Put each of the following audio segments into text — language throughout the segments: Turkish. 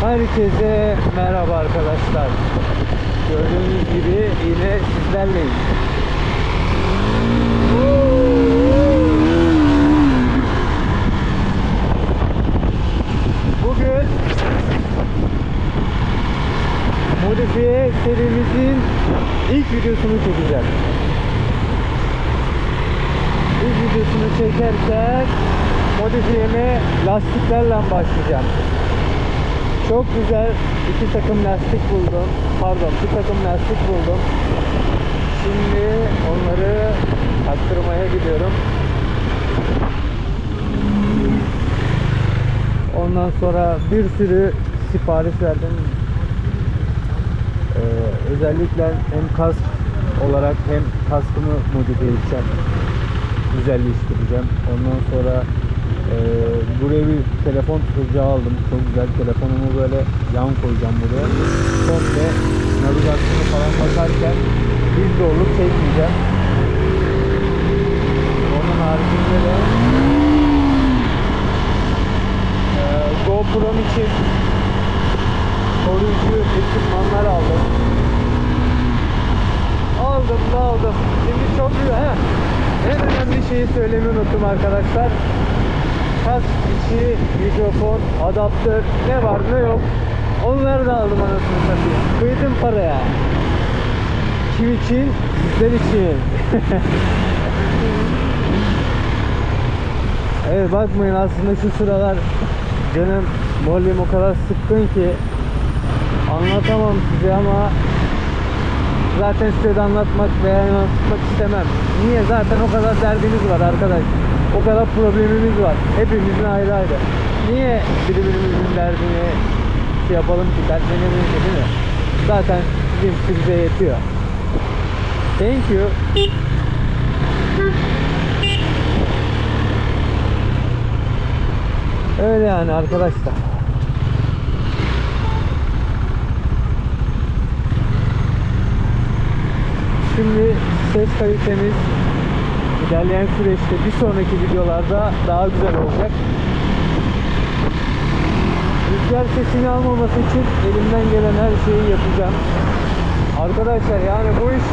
Herkese merhaba arkadaşlar. Gördüğünüz gibi yine sizlerleyiz. Bugün modifiye serimizin ilk videosunu çekeceğiz. İlk videosunu çekerken modifiyeme lastiklerle başlayacağım. Çok güzel iki takım lastik buldum. Pardon bir takım lastik buldum. Şimdi onları taktırmaya gidiyorum. Ondan sonra bir sürü sipariş verdim. Ee, özellikle hem kask olarak hem kaskımı modifiye edeceğim. Güzelleştireceğim. Ondan sonra ee, buraya bir telefon tutacağı aldım. Çok güzel. Telefonumu böyle yan koyacağım buraya. Komple navigasyonu falan bakarken bir zorluk çekmeyeceğim. Onun haricinde de ee, GoPro'm için koruyucu ekipmanlar aldım. Aldım da aldım. Şimdi çok güzel. Heh. En önemli şeyi söylemeyi unuttum arkadaşlar içi mikrofon, adaptör ne var ne yok. Onları da aldım anasını satayım. Kıydım paraya. Kim için? Sizler için. evet bakmayın aslında şu sıralar canım molim o kadar sıkkın ki anlatamam size ama zaten size de anlatmak veya yansıtmak istemem. Niye? Zaten o kadar derdimiz var arkadaş. O kadar problemimiz var. Hepimizin ayrı ayrı. Niye birbirimizin derdini şey yapalım ki dertlenemeyiz de değil mi? Zaten bizim bize yetiyor. Thank you. Öyle yani arkadaşlar. Şimdi ses kalitemiz ilerleyen süreçte bir sonraki videolarda daha güzel olacak. Rüzgar sesini almaması için elimden gelen her şeyi yapacağım. Arkadaşlar yani bu iş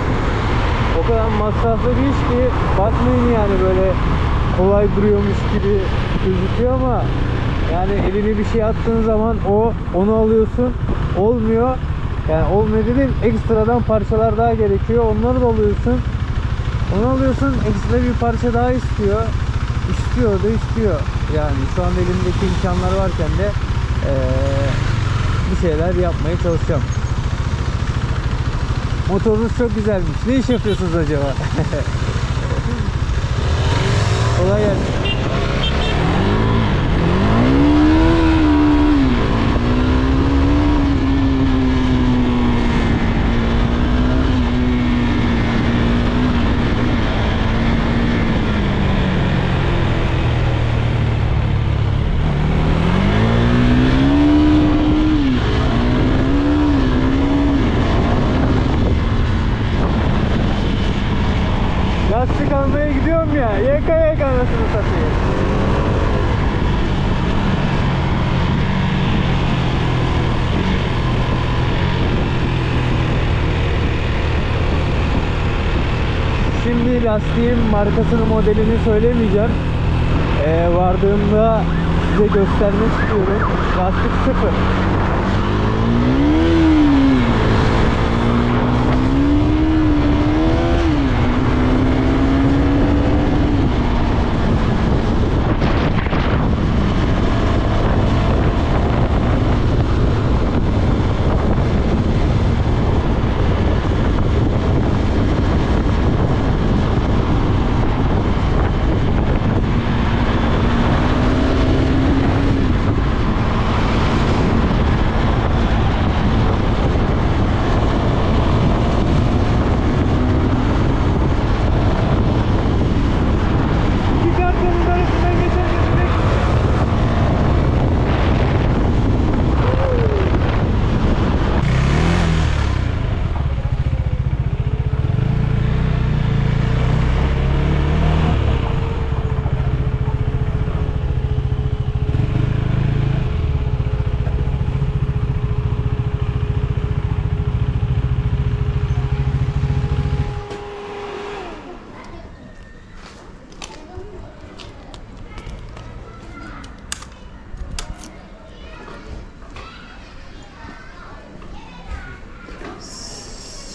o kadar masraflı bir iş ki bakmayın yani böyle kolay duruyormuş gibi gözüküyor ama yani eline bir şey attığın zaman o onu alıyorsun olmuyor. Yani olmuyor dedim ekstradan parçalar daha gerekiyor. Onları da alıyorsun. Onu alıyorsun ekstra bir parça daha istiyor. İstiyor da istiyor. Yani şu an elimdeki imkanlar varken de eee, bir şeyler yapmaya çalışacağım. Motorunuz çok güzelmiş. Ne iş yapıyorsunuz acaba? Kolay gelsin. Lastik almaya gidiyorum ya. Yaka yaka anasını satayım. Şimdi lastiğin markasını modelini söylemeyeceğim. Ee, vardığımda size göstermek istiyorum. Lastik sıfır.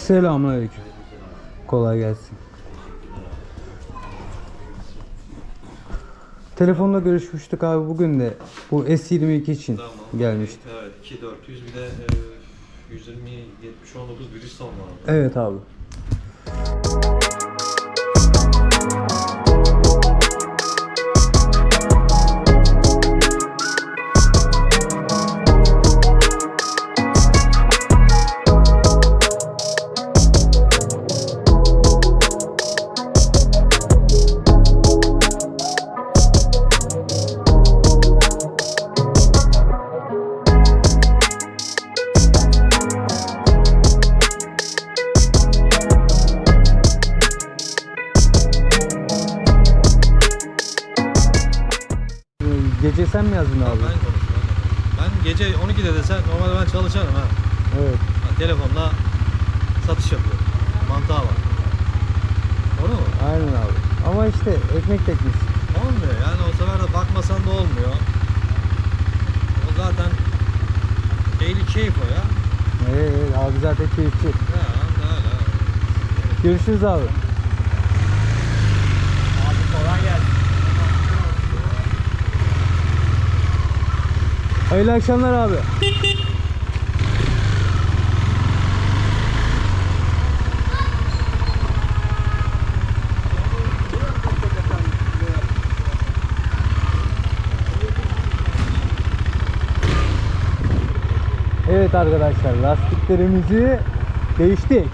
Selamünaleyküm. Kolay gelsin. Telefonla görüşmüştük abi bugün de. Bu S22 için Tamam. gelmişti. Evet 2400 bir de e, 120 70 19 Bridgestone var. Evet abi. Yazdın abi? Ben konuştum. Ben gece 12'de desen normalde ben çalışırım ha. Evet. Ha, Telefonla satış yapıyorum. Mantığa var. Doğru mu? Aynen abi. Ama işte ekmek teknisi. Olmuyor yani o sefer de bakmasan da olmuyor. O zaten daily keyif o ya. Evet, evet abi zaten keyifçi. Ya öyle. Görüşürüz. Abi kolay gelsin. Hayırlı akşamlar abi. Evet arkadaşlar lastiklerimizi değiştik.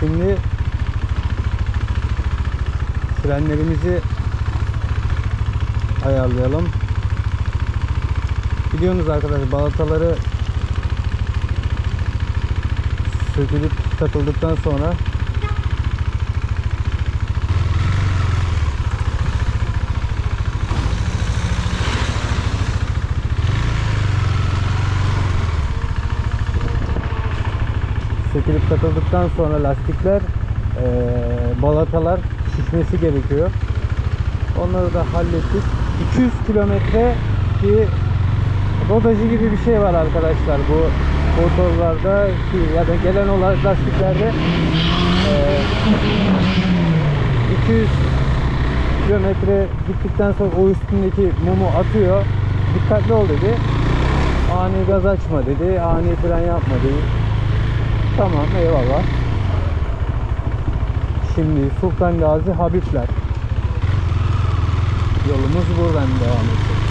Şimdi frenlerimizi ayarlayalım. Biliyorsunuz arkadaşlar balataları sökülüp takıldıktan sonra sökülüp takıldıktan sonra lastikler eee, balatalar şişmesi gerekiyor. Onları da hallettik. 200 kilometre bir rodajı gibi bir şey var arkadaşlar bu motorlarda ya da gelen olan lastiklerde eee 200 kilometre gittikten sonra o üstündeki mumu atıyor. Dikkatli ol dedi. Ani gaz açma dedi. Ani fren yapma dedi. Tamam eyvallah. Şimdi Sultan Gazi Habibler. Yolumuz buradan devam edecek.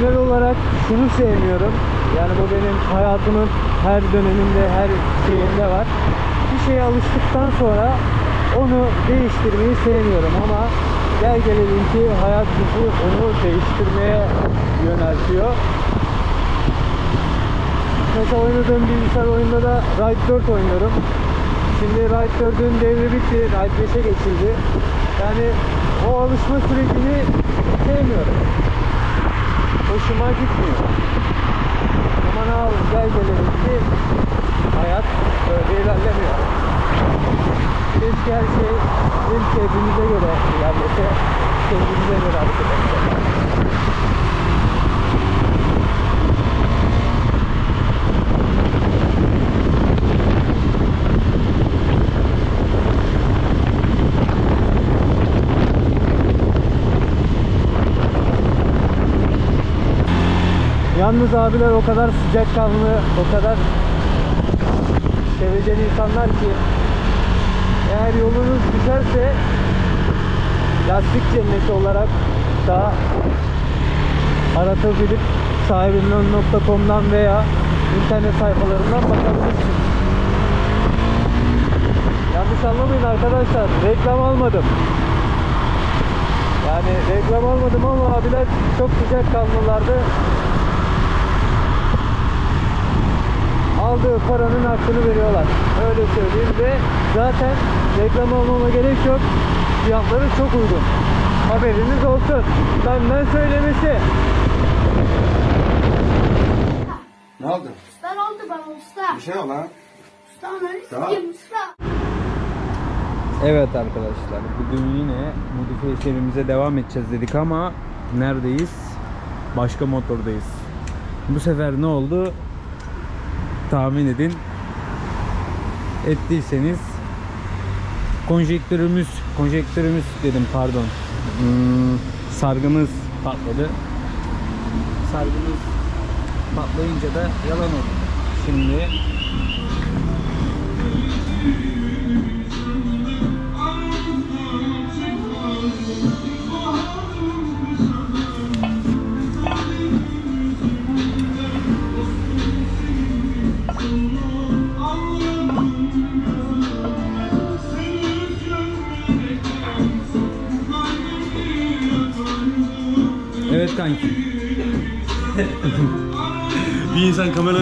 Genel olarak şunu sevmiyorum. Yani bu benim hayatımın her döneminde, her şeyinde var. Bir şeye alıştıktan sonra onu değiştirmeyi sevmiyorum ama gel gelelim ki hayat bizi onu değiştirmeye yöneltiyor. Mesela oynadığım bilgisayar oyunda da Ride 4 oynuyorum. Şimdi Ride 4'ün devri bitti, Ride 5'e geçildi. Yani o alışma sürecini sevmiyorum hoşuma gitmiyor. Ama ne yapalım gel gelelim ki hayat böyle ilerlemiyor. Keşke her şey bizim keyfimize göre ilerlese, kendimize göre hareket etse. Yalnız abiler o kadar sıcakkanlı, o kadar sevecen insanlar ki eğer yolunuz düşerse lastik cenneti olarak da aratabilip sahibinden.com'dan veya internet sayfalarından bakabilirsiniz. Yanlış anlamayın arkadaşlar, reklam almadım. Yani reklam almadım ama abiler çok sıcak kanlılardı. Aldığı paranın hakkını veriyorlar. Öyle söyleyeyim ve zaten reklam olmama gerek yok. Fiyatları çok uygun. Haberiniz olsun. Benden söylemesi. Ne oldu? Usta ne oldu bana usta? Bir şey yok lan. Usta ne Tamam. usta? Evet arkadaşlar bugün yine modifiye serimize devam edeceğiz dedik ama neredeyiz? Başka motordayız. Bu sefer ne oldu? Tahmin edin. Ettiyseniz konjektörümüz, konjektörümüz dedim pardon. Hmm, sargımız patladı. Sargımız patlayınca da yalan oldu. Şimdi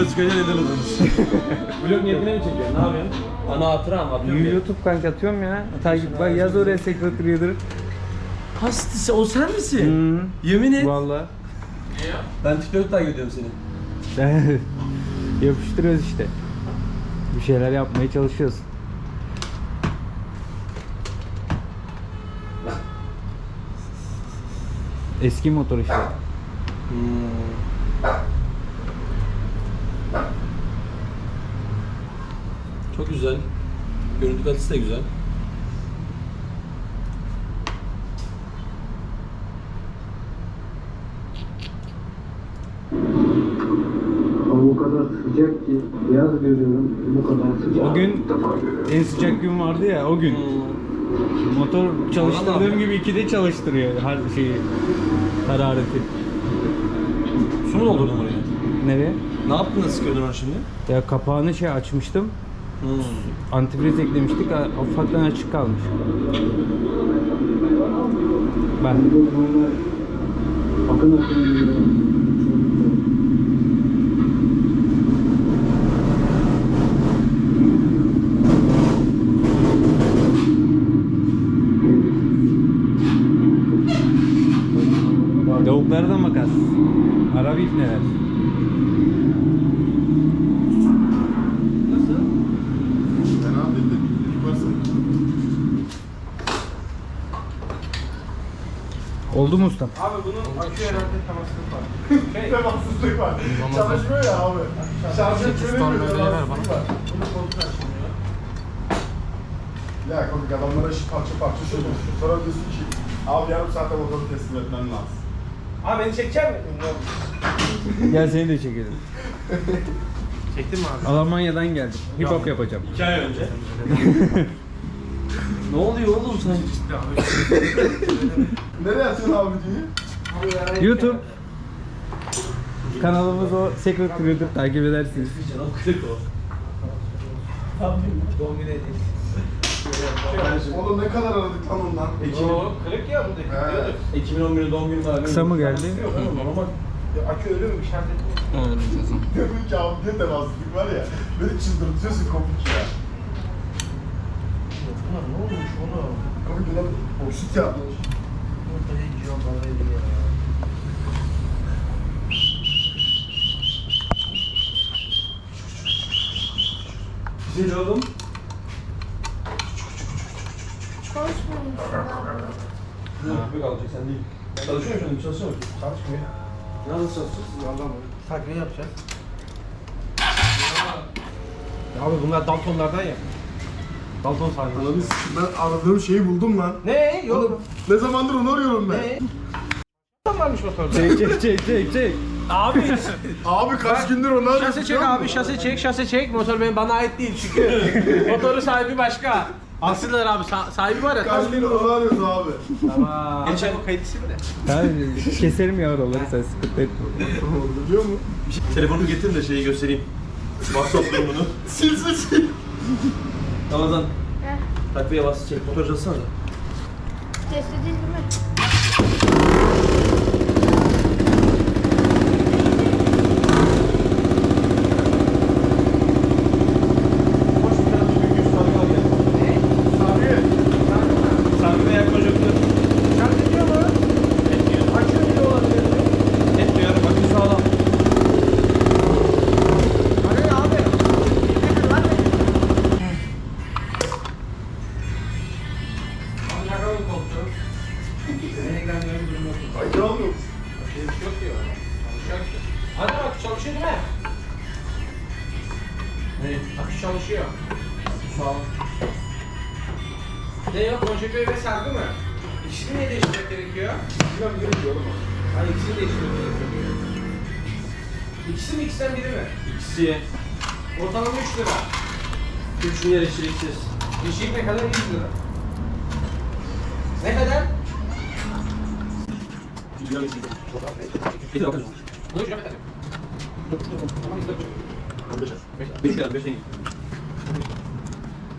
çıkınca neden olur? Vlog niyetine mi çekiyorsun? Ne yapıyorsun? Ana hatıra mı ya? YouTube kanka atıyorum ya. Takip bak yaz oraya Secret Reader. Hastası o sen misin? Hmm. Yemin et. Valla. Ben TikTok'ta takip ediyorum seni. Yapıştırıyoruz işte. Bir şeyler yapmaya çalışıyoruz. Eski motor işte. Çok güzel. Görüntü kalitesi de güzel. Hava o kadar sıcak ki beyaz görüyorum. Bu kadar sıcak. O gün en sıcak gün vardı ya o gün. Motor çalıştırdığım gibi ikide çalıştırıyor her şeyi. Harareti. Su mu doldurdun oraya? Nereye? Ne yaptın da sıkıyordun onu şimdi? Ya kapağını şey açmıştım. Antifriz eklemiştik. Ufaktan açık kalmış. Ben. Tavukları da makas. Arap neler? Oldu mu ustam? Temassızlık var. Çalışmıyor ya abi. Şarj etmeyi ver bana. Ya komik adamlara şu parça parça şu Sonra diyorsun ki abi yarım saatte motoru teslim etmen lazım. Abi beni çekecek misin? Gel seni de çekelim. Çektin mi abi? Almanya'dan geldim. Hip hop yapacağım. İki ay önce. ne oluyor oğlum sen? Nereye atıyorsun abi videoyu? YouTube kanalımız o Secret Creator takip edersiniz. Canım kırık o. Doğum günü. Oğlum ne kadar aradık lan ondan? Oo, kırık ya. Biliyorduk. Ekim'in 11'i doğum günü var. Kısa mı geldi? Yok oğlum normal. Akü ölü mü? Şarj etmiyor. Diyorum ki abi ne temassızlık var ya. Beni çıldırtıyorsun komik ya. Ne olmuş oğlum? Komik lan oksit yapmış. Ortaya gidiyor bana ya. Güzel oğlum. Yapıyor kalacak sen değil. Çalışıyor musun? şimdi? Çalışıyor musun? Çalışmıyor. Nasıl çalışıyorsun? Vallahi Takviye yapacağız. Ya abi bunlar Daltonlardan ya. Dalton sikim ben aradığım şeyi buldum lan. Ne? Yok. Ne zamandır onu arıyorum ben. Ne? Tam varmış motorda. Çek çek çek çek çek. Abi Abi kaç gündür onu arıyorum. şase çek abi şase çek şase çek. Motor benim bana ait değil çünkü. Motorun sahibi başka. Alsınlar abi sa- sahibi var ya. Kaç gündür onu arıyoruz abi. Tamam. Geçen bu kayıtısı mı ne? Abi keserim ya oraları sen sıkıntı etme. Biliyor musun? Telefonumu getirin de şeyi göstereyim. WhatsApp durumunu. Sil sil sil. Ramazan. Takviye bas çek. Motor çalışsana da. Test edildi mi? Ne yok? Konşeköy ve sargı mı? İkisini niye değiştirmek gerekiyor? Bilmem gerekiyor oğlum. Hani ikisini değiştirmek gerekiyor. İkisi mi ikisinden biri mi? İkisi. Ortalama 3 lira. Üçünü eleştiriksiz. Yeşil ne kadar 100 lira. Ne kadar? Bir de bakın. Bunu şuraya kadar. Beş lira, beş değil.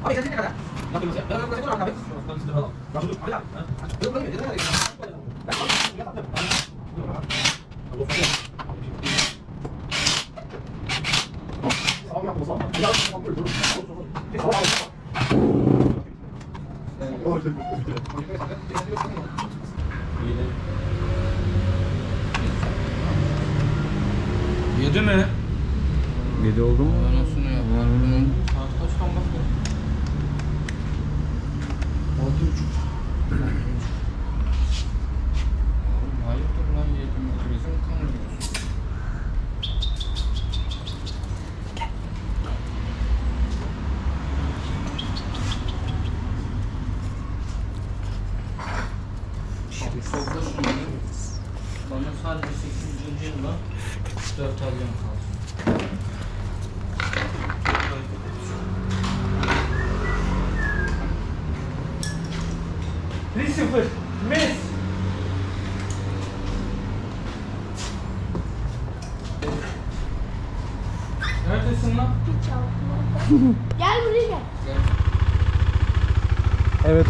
Abi sen ne kadar? Yapıyoruz ya. Ben ben ben abi. Abi ya. Yok lan ne kadar? Yedi mi? 7 oldu mu? Nasıl ya? Saat kaçtan bakıyor? Thank you.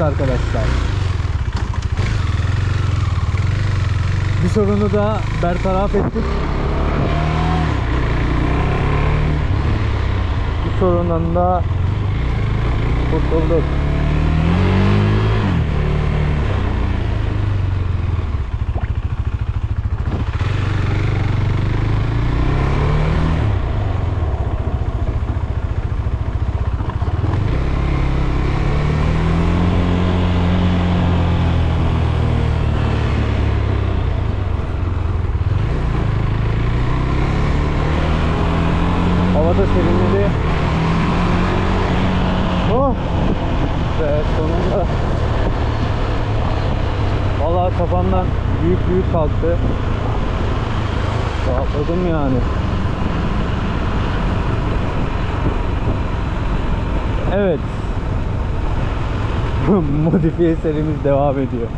Evet arkadaşlar. Bir sorunu da bertaraf ettik. Bir sorundan da kurtulduk. Hava da serinledi. Oh! Ve sonunda Valla kafamdan büyük büyük kalktı. Rahatladım yani. Evet. Modifiye serimiz devam ediyor.